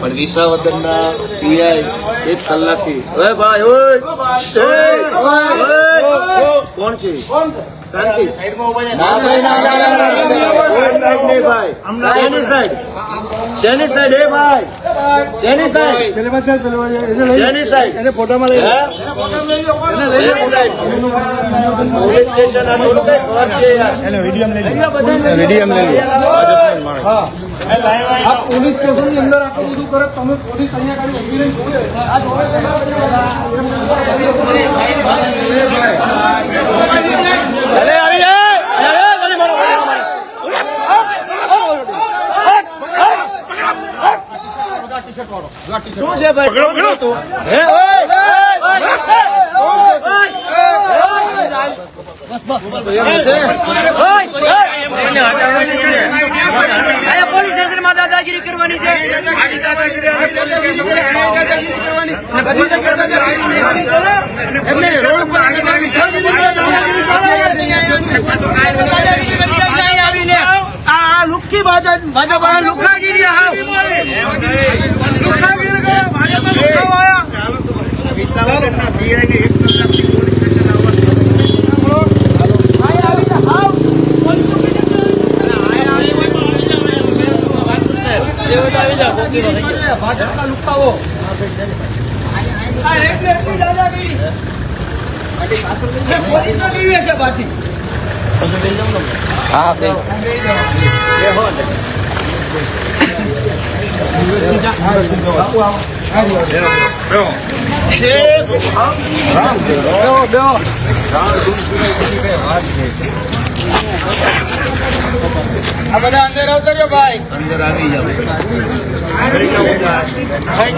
પણ વિસાવદરના પીઆઈ એક કલાકથી ઓય ભાઈ ઓય. કોણ છે શાંતિ. ના ભાઈ, ના, ભાઈ ના. કોઈ સાઈડ નહીં ભાઈ. સાઈડ? શેની સાઈડ એ ભાઈ. શેની સાઈડ શેની સાઈડ એને ફોટામાં લઈ પોલીસ સ્ટેશન આ થોડું કઈ ઘર છે યાર? આ પોલીસ સ્ટેશનની અંદર આટલું બધું કરે તમે પોલીસ અહીંયા શું છે ભાઈ પકડો તું હે ઓય અહીંયા પોલીસ દાદાગીરી કરવાની છે આ લુખ્ખી ભાજપ ભાજપ લુખાગીરી હાવ લુખાગીરી આયા ભાજપના લુખાવો આ એટલે એટલી દાદાગીરી પોલીસ કેવી છે પાછી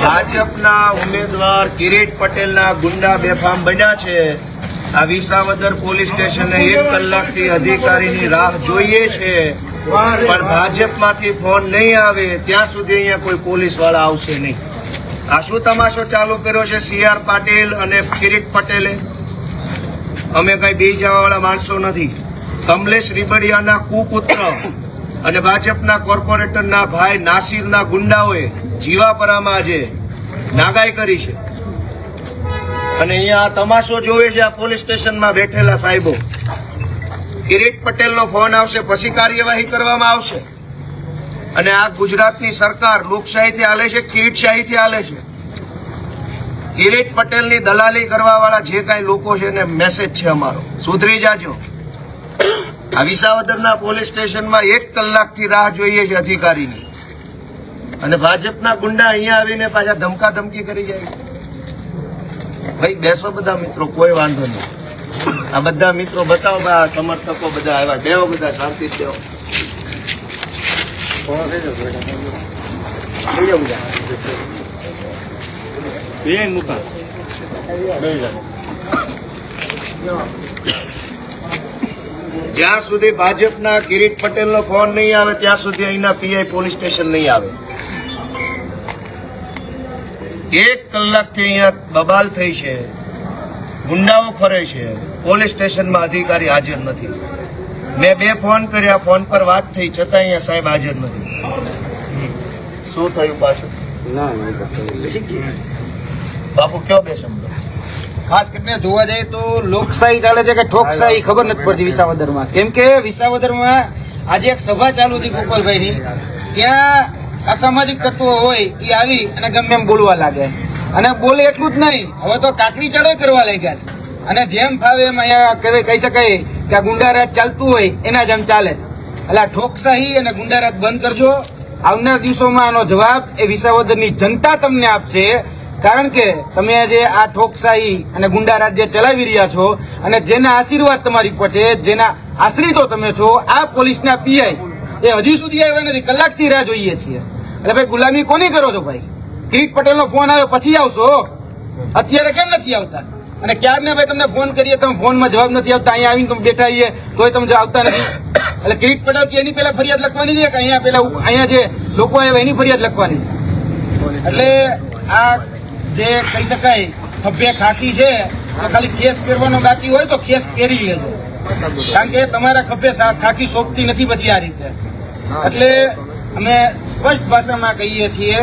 ભાજપના ઉમેદવાર કિરીટ પટેલના ગુંડા બેફામ બન્યા છે. આ વિસાવદર પોલીસ સ્ટેશને એક કલાકથી અધિકારીની રાહ જોઈએ છે. પણ ભાજપમાંથી ફોન નહીં આવે ત્યાં સુધી અહીંયા કોઈ પોલીસવાળા આવશે નહીં. આ શું તમાશો ચાલુ કર્યો છે? સી આર પાટીલ અને કિરીટ પટેલે? અમે કઈ બી જવાવાળા માણસો નથી. કમલેશ રીબડિયાના કુપુત્ર અને ભાજપના કોર્પોરેટરના ભાઈ નાસિરના ગુંડાઓએ જીવાપરામાં આજે નાગાઈ કરી છે. અને અહીંયા આ તમાશો જોવે છે આ પોલીસ સ્ટેશનમાં બેઠેલા સાહેબો. કિરીટ પટેલનો ફોન આવશે, પછી કાર્યવાહી કરવામાં આવશે. અને આ ગુજરાતની સરકાર લોકશાહીથી હાલે છે, કિરીટશાહીથી હાલે છે. કિરીટ પટેલની દલાલી કરવા વાળા જે કાંઈ લોકો છે, એને મેસેજ છે અમારો. સુધરી જાજો. આ વિસાવદરના પોલીસ સ્ટેશનમાં એક કલાકથી રાહ જોઈએ છે અધિકારીની. અને ભાજપના ગુંડા અહીંયા આવીને પાછા ધમકા ધમકી કરી જાય ભાઈ, બેસો બધા મિત્રો, કોઈ વાંધો નહીં. આ બધા મિત્રો બતાવો બા સમર્થકો બધા આવ્યા. બેવો બધા, શાંતિ બેહો. બેહો મુકા જ્યાં સુધી ભાજપના કિરીટ પટેલનો ફોન નહીં આવે, ત્યાં સુધી અહીંના પીઆઈ પોલીસ સ્ટેશન નહીં આવે. એક કલાકથી અહીંયા બબાલ થઈ છે. ગુંડાઓ ફરે છે. પોલીસ સ્ટેશનમાં અધિકારી હાજર નથી. મેં બે ફોન કર્યા ફોન પર વાત થઈ છતાં અહીંયા સાહેબ હાજર નથી. શું થયું પાછું? બાપુ કયો બે શબ્દ? ખાસ કરીને જોવા જઈએ તો લોકશાહી ચાલે છે કે ઠોકશાહી ખબર નથી પડતી વિસાવદરમાં. કેમ કે વિસાવદરમાં આજે એક સભા ચાલુ હતી ગોપાલભાઈની. ત્યાં અસામાજિક તત્વો હોય એ આવી અને ગમે એમ બોલવા લાગે. અને બોલે એટલું જ નહીં. હવે તો કાકરી ચડો કરવા લાગ્યા છે. અને જેમ ફાવે એમ અહીંયા કહી શકાય કે આ ગુંડારાજ ચાલતું હોય, એના જેમ ચાલે છે. એટલે ઠોકશાહી અને ગુંડારાજ બંધ કરજો. આવનાર દિવસોમાં આનો જવાબ એ વિસાવદરની જનતા તમને આપશે. કારણ કે તમે જે આ ઠોકશાહી અને ગુંડારાજ જે ચલાવી રહ્યા છો અને જેના આશીર્વાદ તમારી પર છે, જેના આશ્રિતો તમે છો, આ પોલીસના પીઆઈ એ હજી સુધી આવ્યા નથી. કલાકથી રાહ જોઈએ છીએ. એટલે ભાઈ, ગુલામી કોની કરો છો ભાઈ? કિરીટ પટેલનો ફોન આવ્યો, પછી આવશો. અત્યારે કેમ નથી આવતા? અને ક્યારને ભાઈ તમને ફોન કરીએ, તમે ફોનમાં જવાબ નથી આવતા અહીંયા આવીને તમે બેઠા છીએ તોય તમે આવતા નથી. એટલે કિરીટ પટેલ એની પેલા ફરિયાદ લખવાની છે કે અહીંયા પેલા અહીંયા જે લોકો આવ્યા એની ફરિયાદ લખવાની છે? એટલે આ જે કહી શકાય, ખભે ખાખી છે, તો ખાલી ખેસ પહેરવાનો બાકી હોય તો ખેસ પહેરી લેજો. કારણ કે તમારા ખભે ખાખી સોંપતી નથી પછી આ રીતે. એટલે અમે સ્પષ્ટ ભાષામાં કહીએ છીએ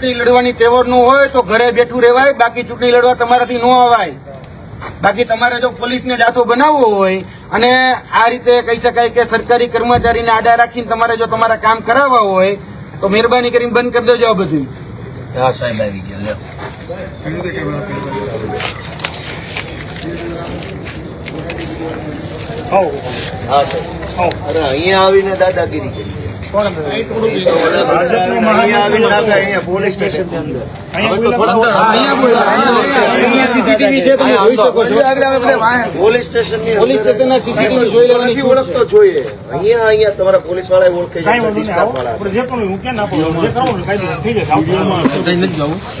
ચૂંટણી લડવાની તેવરનું હોય તો ઘરે બેઠું રહેવાય બાકી ચૂંટણી લડવા તમારાથી ન અવાય. બાકી તમારે જો પોલીસને જાથો બનાવવો હોય અને આ રીતે કહી શકાય કે સરકારી કર્મચારીને આડા રાખીને તમારે જો તમારા કામ કરાવવા હોય તો મહેરબાની કરીને બંધ કરી દેજો આ બધું. હા સાહેબ આવી ગયા હા સાહેબ. અરે અહીંયા આવીને દાદાગીરી કરી. પોલીસ સ્ટેશનની અંદર. સીસીટીવી છે તમે જોઈ શકો છો પોલીસ સ્ટેશન પોલીસ સ્ટેશનના CCTV જોઈ લેવાની ઓળખતો જોઈએ અહીંયા અહીંયા તમારા પોલીસવાળા ઓળખે છે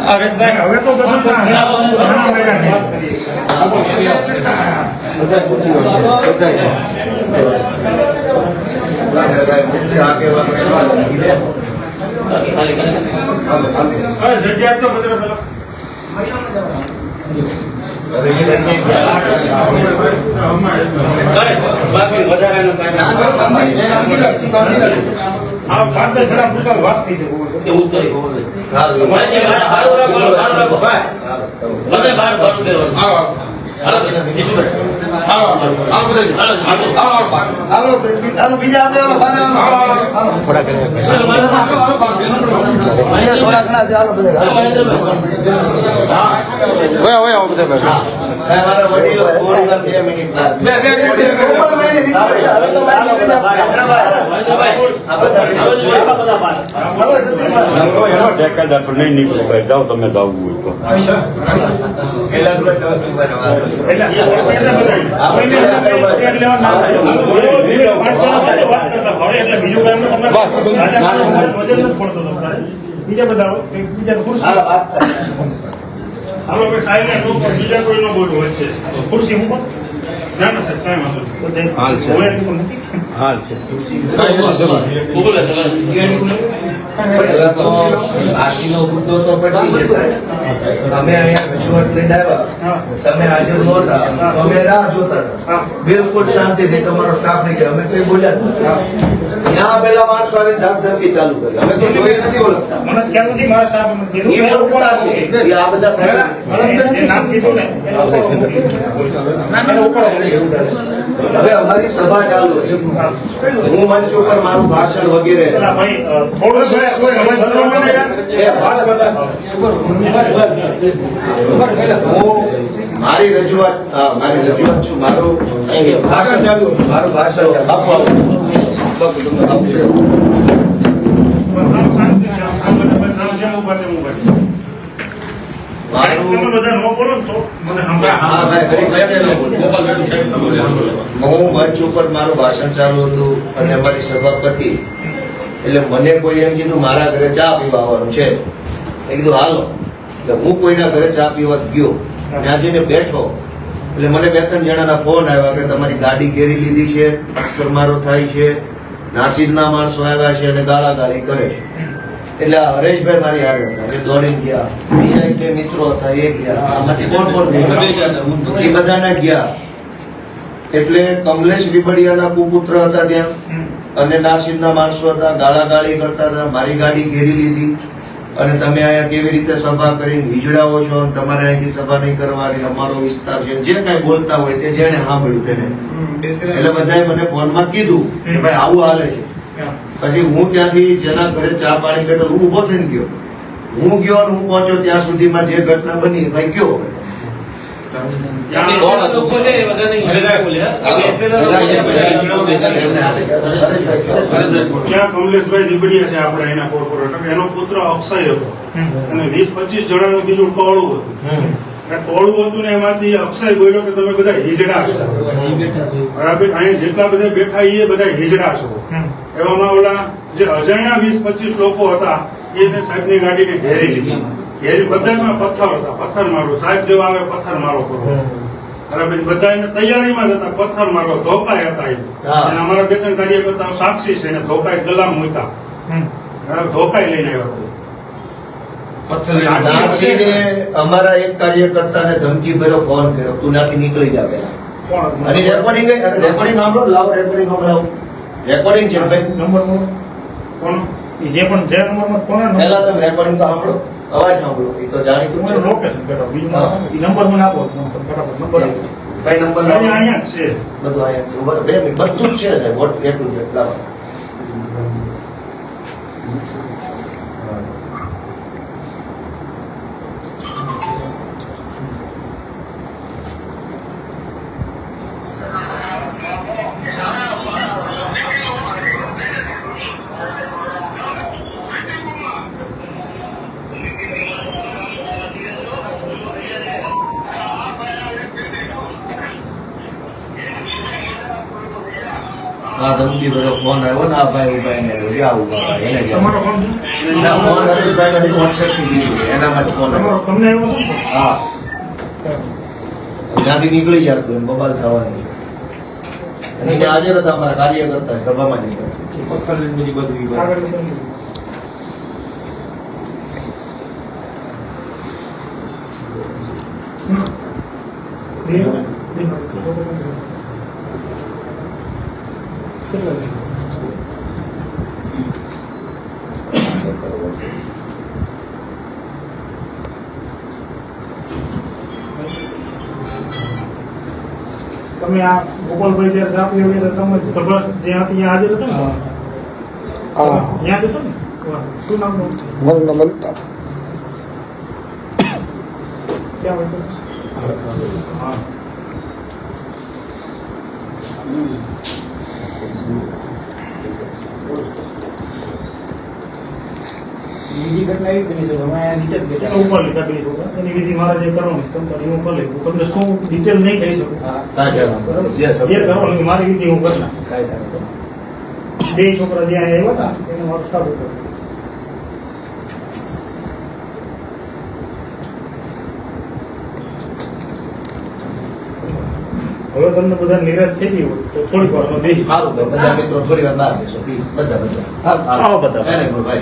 થઈ જશે. અરે સાહેબ, હવે તો બધું ઘણા મહિના છે. અરે જગ્યા તો બધે પેલા આ પાંચ દસ જણા વાત થઈ છે મારા વડીલો થોડી વાર બે મિનિટ બાદ. હવે તો બહાર નીકળી જાઓ. આ તો નહીં નીકળો ભાઈ જાઓ તમે જાવું હોય તો બધા બીજું. બીજા બધા બીજાને ખુરશી. હા. હાલો પણ બીજા કોઈ નો બોલવું છે. ખુરશી મૂકો. ના ના સાહેબ કાંઈ વાંધો નહીં. હાલ છે. હવે એટલું નથી. હાલ છે પેલા તો બાકીનો મુદ્દો તો પછી છે સાહેબ. અમે અહીંયા રજૂઆત લઈને આવ્યા તમે હાજર નહોતા અમે રાહ જોતા હતા બિલકુલ શાંતિથી તમારો સ્ટાફ ને કે અમે કઈ બોલ્યા જ નથી ત્યાં પેલા માણસો આવીને ધાક ધમકી ચાલુ કરી અમે તો જોઈ નથી ઓળખતા મને ખ્યાલ નથી મારા સ્ટાફે મને કીધું. એ ઓળખતા છે એ આ બધા સાહેબ એ નામ કીધું ને એને ઉપર હવે અમારી સભા ચાલુ હતી હું મંચ ઉપર મારું ભાષણ વગેરે પેલા ભાઈ અ, થોડું કોઈ કોઈ સમજ કરો મને યાર. એ હું મારી રજૂઆત હા, મારી રજૂઆત છું મારું ભાષણ ચાલુ હતું. મારું ભાષણ બાપુ હા, મંચ ઉપર મારું ભાષણ ચાલુ હતું અને અમારી સભાપતિ એટલે મને કોઈ એમ કીધું મારા ઘરે ચા પીવા આવવાનું છે. એ કીધું હાલો. એટલે હું કોઈના ઘરે ચા પીવા ગયો. ત્યાં જઈને બેઠો. એટલે મને બે ત્રણ જણાના ફોન આવ્યા કે તમારી ગાડી ઘેરી લીધી છે અક્ષર મારો થાય છે. નાસીદના માણસો આવ્યા છે અને ગાળાગાળી કરે છે. એટલે આ હરેશભાઈ મારી આગળ હતા. એ દોડીને ગયા. બીજા એક મિત્રો હતા એ ગયા. આમાંથી કોણ કોણ ગયા? એ બધાના ગયા. એટલે કમલેશ રીબડિયાના કુપુત્ર હતા ત્યાં. અને નાસિરના માણસો હતા ગાળાગાળી કરતા હતા. મારી ગાડી ઘેરી લીધી. અને તમે અહીંયા કેવી રીતે સભા કરીને હિજડાઓ છો અને તમારે અહીંથી સભા નહીં કરવાની અમારો વિસ્તાર છે જે કઈ બોલતા હોય તે જેને સાંભળ્યું તેને. એટલે બધાએ મને ફોનમાં કીધું કે ભાઈ આવું હાલે છે. પછી હું ત્યાંથી જેના ઘરે ચા પાણી બેઠો હું ઊભો થઈને ગયો. હું ગયો અને હું પહોંચ્યો ત્યાં સુધીમાં જે ઘટના બની ભાઈ ગયો ત્યાં કમલેશભાઈ રીબડિયા છે આપણા એના કોર્પોરેટર. એનો પુત્ર અક્ષય હતો. અને વીસ પચીસ જણાનું બીજું ટોળું હતું. ટોળું હતું ને એમાંથી અક્ષય બોલ્યો કે તમે બધા હિજડા છો. બરાબર? અહીંયા જેટલા બધા બેઠા એ બધા હિજડા છો. એવામાં ઓલા જે અજાણ્યા વીસ પચીસ લોકો હતા એને સાહેબની ગાડીને ઘેરી લીધી. ઘેરી બધામાં પથ્થર હતા. પથ્થર મારો સાહેબ જેવા આવે પથ્થર મારો કરો બરાબર બધા એને તૈયારીમાં હતા. પથ્થર મારો. ધોકાય હતા એ. અમારા બે ત્રણ કાર્યકર્તાઓ સાક્ષી છે. એને ધોકાય ગલામ મૂક્યા. બરાબર ધોકાય લઈને આવ્યા નાસીને અમારા એક કાર્યકર્તાને ધમકી ભર્યો ફોન કર્યો. તું નાથી નીકળી જાવે અને રેકોર્ડિંગ રેકોર્ડિંગ સાંભળો લાવો રેકોર્ડિંગ સંભળાવો રેકોર્ડિંગ છે ભાઈ. કોણ? જે પણ જે નંબર કોણ પહેલા તમે રેકોર્ડિંગ તો સાંભળો. અવાજ સાંભળો એ તો જાણીતું છે. લોકેશન કરો નંબર મને આપો નંબર આપો. ભાઈ નંબર અહીંયા છે. બધું અહીંયા છે. બે બધું જ છે સાહેબ વોટ એટલું છે લાવો હા ધમકી ભર્યો ફોન આવ્યો ને આ ભાઈ ઊભા એને આવ્યો આ ઊભા ભાઈ એને તમારો ફોન ના, ફોન હરેશભાઈ નથી વોટ્સએપથી લીધું એનામાં માટે ફોન તમારો તમને આવ્યો હા ત્યાંથી નીકળી જાય તો એમ બબાલ થવાની અને હાજર હતા અમારા કાર્યકર્તા સભામાં જ બધી બધી Thank ને? હમ. બે? બે. કેટલા છે? તમે આ ગોપાલભાઈ જયારે સાપી વગેરે તમે સભા જ્યાં ત્યાં હાજર હતો ને? ત્યાં હતો ને? શું નામ? મારું નામ અલ્તાફ ક્યાં બેઠો હા. બીજી ઘટના એવી બની છે અમે નીચે જ એનો ઉપર લીધા એની વિધિ મારે જે કરવાની છે, તમ હું કરી લઉં તમને શું ડિટેલ નહીં કહી શકું. બરાબર. જે જે મારી વિધિ હું કરી. બે છોકરા જે અહીંયા આવ્યા હતા એને મારો સ્ટાફ હતો હવે તમને બધા નિરાશ થઈ ગયું હોય તો થોડીક વારમાં બેસી સારું બધા મિત્રો થોડી વાર ના બેસો પ્લીઝ. બધા બધા. આવો બધા. ભાઈ.